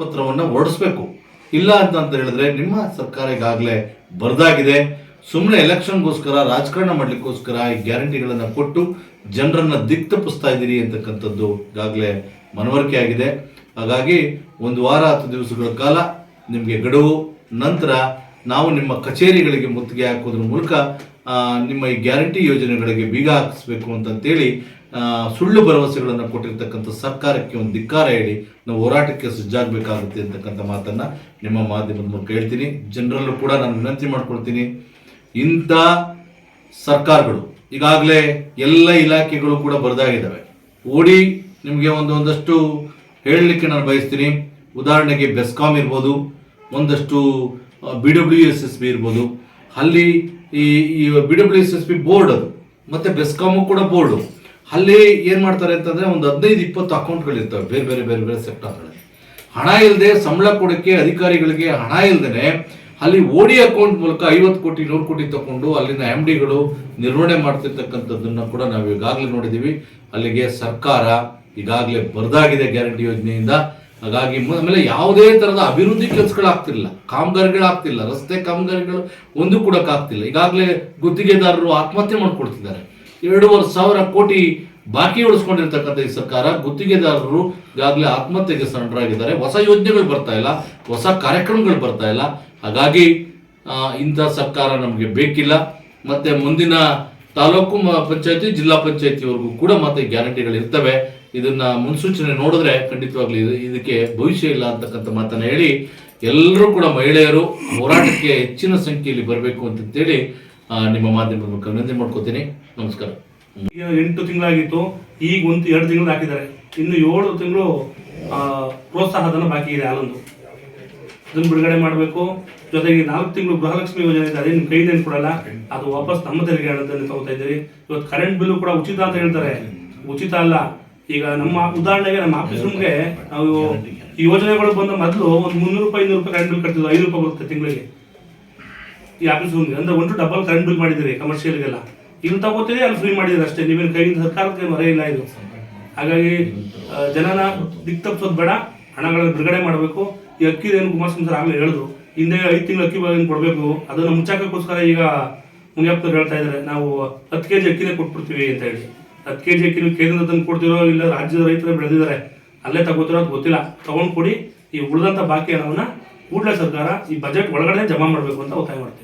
ಪತ್ರವನ್ನು ಓಡಿಸ್ಬೇಕು ಇಲ್ಲ ಅಂತ ಹೇಳಿದ್ರೆ ನಿಮ್ಮ ಸರ್ಕಾರ ಈಗಾಗಲೇ ಬರದಾಗಿದೆ. ಸುಮ್ಮನೆ ಎಲೆಕ್ಷನ್ಗೋಸ್ಕರ, ರಾಜಕಾರಣ ಮಾಡ್ಲಿಕ್ಕೋಸ್ಕರ ಈ ಗ್ಯಾರಂಟಿಗಳನ್ನು ಕೊಟ್ಟು ಜನರನ್ನ ದಿಕ್ ತಪ್ಪಿಸ್ತಾ ಇದ್ದೀರಿ ಅಂತಕ್ಕಂಥದ್ದು ಈಗಾಗಲೇ ಮನವರಿಕೆ ಆಗಿದೆ. ಹಾಗಾಗಿ ಒಂದು ವಾರ ಹತ್ತು ದಿವಸಗಳ ಕಾಲ ನಿಮಗೆ ಗಡುವು. ನಂತರ ನಾವು ನಿಮ್ಮ ಕಚೇರಿಗಳಿಗೆ ಮುತ್ತಿಗೆ ಹಾಕೋದ್ರ ಮೂಲಕ ನಿಮ್ಮ ಈ ಗ್ಯಾರಂಟಿ ಯೋಜನೆಗಳಿಗೆ ಬೀಗ ಹಾಕಿಸ್ಬೇಕು ಅಂತಂತೇಳಿ ಸುಳ್ಳು ಭರವಸೆಗಳನ್ನು ಕೊಟ್ಟಿರ್ತಕ್ಕಂಥ ಸರ್ಕಾರಕ್ಕೆ ಒಂದು ಧಿಕ್ಕಾರ ಹೇಳಿ, ನಾವು ಹೋರಾಟಕ್ಕೆ ಸಜ್ಜಾಗಬೇಕಾಗುತ್ತೆ ಅಂತಕ್ಕಂಥ ಮಾತನ್ನು ನಿಮ್ಮ ಮಾಧ್ಯಮದ ಮೂಲಕ ಹೇಳ್ತೀನಿ. ಜನರಲ್ಲೂ ಕೂಡ ನಾನು ವಿನಂತಿ ಮಾಡ್ಕೊಳ್ತೀನಿ, ಇಂಥ ಸರ್ಕಾರಗಳು, ಈಗಾಗಲೇ ಎಲ್ಲ ಇಲಾಖೆಗಳು ಕೂಡ ಬರದಾಗಿದ್ದಾವೆ. ಓಡಿ ನಿಮಗೆ ಒಂದು, ಒಂದಷ್ಟು ಹೇಳಲಿಕ್ಕೆ ನಾನು ಬಯಸ್ತೀನಿ. ಉದಾಹರಣೆಗೆ ಬೆಸ್ಕಾಮ್ ಇರ್ಬೋದು, ಒಂದಷ್ಟು B W S S B ಇರ್ಬೋದು. ಅಲ್ಲಿ ಈ B W S S B board ಅದು. ಮತ್ತೆ ಬೆಸ್ಕಾಮು ಕೂಡ ಬೋರ್ಡು ಅಲ್ಲಿ ಏನು ಮಾಡ್ತಾರೆ ಅಂತಂದ್ರೆ ಒಂದು ಹದಿನೈದು, ಇಪ್ಪತ್ತು ಅಕೌಂಟ್ಗಳು ಇರ್ತವೆ ಬೇರೆ ಬೇರೆ ಬೇರೆ ಬೇರೆ ಸೆಕ್ಟರ್ಗಳಲ್ಲಿ ಹಣ ಇಲ್ಲದೆ ಸಂಬಳ ಕೊಡೋಕ್ಕೆ ಅಧಿಕಾರಿಗಳಿಗೆ ಹಣ ಇಲ್ಲದೇ ಅಲ್ಲಿ ಓಡಿ ಅಕೌಂಟ್ ಮೂಲಕ ಐವತ್ತು ಕೋಟಿ, ನೂರು ಕೋಟಿ ತಗೊಂಡು ಅಲ್ಲಿನ ಎಂ ಡಿಗಳು ನಿರ್ವಹಣೆ ಮಾಡ್ತಿರ್ತಕ್ಕಂಥದ್ದನ್ನ ಕೂಡ ನಾವು ಈಗಾಗಲೇ ನೋಡಿದ್ದೀವಿ ಅಲ್ಲಿಗೆ ಸರ್ಕಾರ ಈಗಾಗಲೇ ಬರ್ದಾಗಿದೆ ಗ್ಯಾರಂಟಿ ಯೋಜನೆಯಿಂದ. ಹಾಗಾಗಿ ಆಮೇಲೆ ಯಾವುದೇ ಥರದ ಅಭಿವೃದ್ಧಿ ಕೆಲಸಗಳಾಗ್ತಿಲ್ಲ ಕಾಮಗಾರಿಗಳಾಗ್ತಿಲ್ಲ ರಸ್ತೆ ಕಾಮಗಾರಿಗಳು ಒಂದು ಕೂಡ ಆಗ್ತಿಲ್ಲ ಈಗಾಗಲೇ ಗುತ್ತಿಗೆದಾರರು ಆತ್ಮಹತ್ಯೆ ಮಾಡ್ಕೊಳ್ತಿದ್ದಾರೆ ಎರಡೂವರೆ ಸಾವಿರ ಕೋಟಿ ಬಾಕಿ ಉಳಿಸ್ಕೊಂಡಿರ್ತಕ್ಕಂಥ ಈ ಸರ್ಕಾರ ಗುತ್ತಿಗೆದಾರರು ಈಗಾಗಲೇ ಆತ್ಮಹತ್ಯೆಗೆ ಸರಣರಾಗಿದ್ದಾರೆ ಹೊಸ ಯೋಜನೆಗಳು ಬರ್ತಾ ಇಲ್ಲ. ಹೊಸ ಕಾರ್ಯಕ್ರಮಗಳು ಬರ್ತಾ ಇಲ್ಲ. ಹಾಗಾಗಿ ಇಂಥ ಸರ್ಕಾರ ನಮಗೆ ಬೇಕಿಲ್ಲ. ಮತ್ತೆ ಮುಂದಿನ ತಾಲೂಕು ಪಂಚಾಯತಿ ಜಿಲ್ಲಾ ಪಂಚಾಯತಿವರೆಗೂ ಕೂಡ ಮತ್ತೆ ಗ್ಯಾರಂಟಿಗಳು ಇರ್ತವೆ ಇದನ್ನ ಮುನ್ಸೂಚನೆ ನೋಡಿದ್ರೆ ಖಂಡಿತವಾಗ್ಲಿ ಇದು- ಇದಕ್ಕೆ ಭವಿಷ್ಯ ಇಲ್ಲ ಅಂತಕ್ಕಂಥ ಮಾತನ್ನ ಹೇಳಿ ಎಲ್ಲರೂ ಕೂಡ ಮಹಿಳೆಯರು ಹೋರಾಟಕ್ಕೆ ಹೆಚ್ಚಿನ ಸಂಖ್ಯೆಯಲ್ಲಿ ಬರಬೇಕು ಅಂತಂತೇಳಿ ಆ, ನಿಮ್ಮ ಮಾಧ್ಯಮದ ಮೂಲಕ ವಿನಂತಿ ಮಾಡ್ಕೋತೀನಿ. ನಮಸ್ಕಾರ. ಎಂಟು ತಿಂಗಳಾಗಿತ್ತು. ಈಗ ಒಂದು ಎರಡು ತಿಂಗಳು ಹಾಕಿದ್ದಾರೆ. ಇನ್ನು ಏಳು ತಿಂಗಳು ಪ್ರೋತ್ಸಾಹಧನ ಬಾಕಿ ಇದೆ ಅಲ್ಲೊಂದು ಇದನ್ನು ಬಿಡುಗಡೆ ಮಾಡಬೇಕು. ಜೊತೆಗೆ ನಾಲ್ಕು ತಿಂಗಳು ಗೃಹಲಕ್ಷ್ಮಿ ಯೋಜನೆ ಇದೆ ಅದೇನು ಕೈದೇನು ಕೊಡಲ್ಲ. ಅದು ವಾಪಸ್ ನಮ್ಮ ತೆರಿಗೆ ಹಣದಲ್ಲಿ ತಗೋತಾ ಇದ್ದೀರಿ. ಇವತ್ತು ಕರೆಂಟ್ ಬಿಲ್ಲು ಕೂಡ ಉಚಿತ ಅಂತ ಹೇಳ್ತಾರೆ. ಉಚಿತ ಅಲ್ಲ. ಈಗ ನಮ್ಮ ಉದಾಹರಣೆಗೆ ನಮ್ಮ ಆಫೀಸ್ ರೂಮ್ಗೆ ನಾವು ಈ ಯೋಜನೆಗಳು ಬಂದ ಮೊದಲು ಒಂದು ಮುನ್ನೂರು ರೂಪಾಯಿ ಇನ್ನೂರು ರೂಪಾಯಿ ಕರೆಂಟ್ ಬಿಲ್ ಕಟ್ತಿದ್ವಿ. ಐದು ರೂಪಾಯಿ ಬರುತ್ತೆ ತಿಂಗಳಿಗೆ. ಈ ಆಫೀಸ್ ರೂಮ್ಗೆ ಅಂದ್ರೆ ಒಂದು ಡಬಲ್ ಕರೆಂಟ್ ಬಿಲ್ ಕಮರ್ಷಿಯಲ್ ಕಮರ್ಷಿಯಲ್ಗೆಲ್ಲ ಇಲ್ಲಿ ತಗೋತೀರಿ ಅಲ್ಲಿ ಫ್ರೀ ಮಾಡಿದ್ರೆ ಅಷ್ಟೇ. ನಿಮ್ಮ ಕೈಯಿಂದ ಸರ್ಕಾರಕ್ಕೆ ಮರೆ ಇಲ್ಲ ಇದು. ಹಾಗಾಗಿ ಜನನ ದಿಕ್ ತಪ್ಪಿಸೋದು ಬೇಡ. ಹಣಗಳನ್ನು ಬಿಡುಗಡೆ ಮಾಡಬೇಕು. ಈ ಅಕ್ಕಿದೇನು ಕುಮಾರಸ್ವಾಮಿ ಸರ್ ಆಗಲೇ ಹೇಳಿದ್ರು. ಹಿಂದೆ ಐದು ತಿಂಗಳು ಅಕ್ಕಿ ಬಾಗಿನ ಕೊಡಬೇಕು. ಅದನ್ನು ಮುಚ್ಚಾಕೋಸ್ಕರ ಈಗ ಮುನಿಯಪ್ಪನವ್ರು ಹೇಳ್ತಾ ಇದ್ದಾರೆ, ನಾವು ಹತ್ತು ಕೆ ಜಿ ಅಕ್ಕಿನೇ ಕೊಟ್ಬಿಡ್ತೀವಿ ಅಂತ ಹೇಳಿ. ಹತ್ತು ಕೆ ಜಿ ಅಕ್ಕಿ ಕೇಂದ್ರ ತಂದು ಕೊಡ್ತಿರೋ ಇಲ್ಲ ರಾಜ್ಯದ ರೈತರು ಬೆಳೆದಿದ್ದಾರೆ, ಅಲ್ಲೇ ತಗೋತಿರೋ ಅದು ಗೊತ್ತಿಲ್ಲ. ತಗೊಂಡು ಕೊಡಿ ಈ ಉಳಿದಂಥ ಬಾಕಿ ಹಣವನ್ನು ಕೂಡಲೇ ಸರ್ಕಾರ ಈ ಬಜೆಟ್ ಒಳಗಡೆ ಜಮಾ ಮಾಡಬೇಕು ಅಂತ ಒತ್ತಾಯ ಮಾಡ್ತೀವಿ.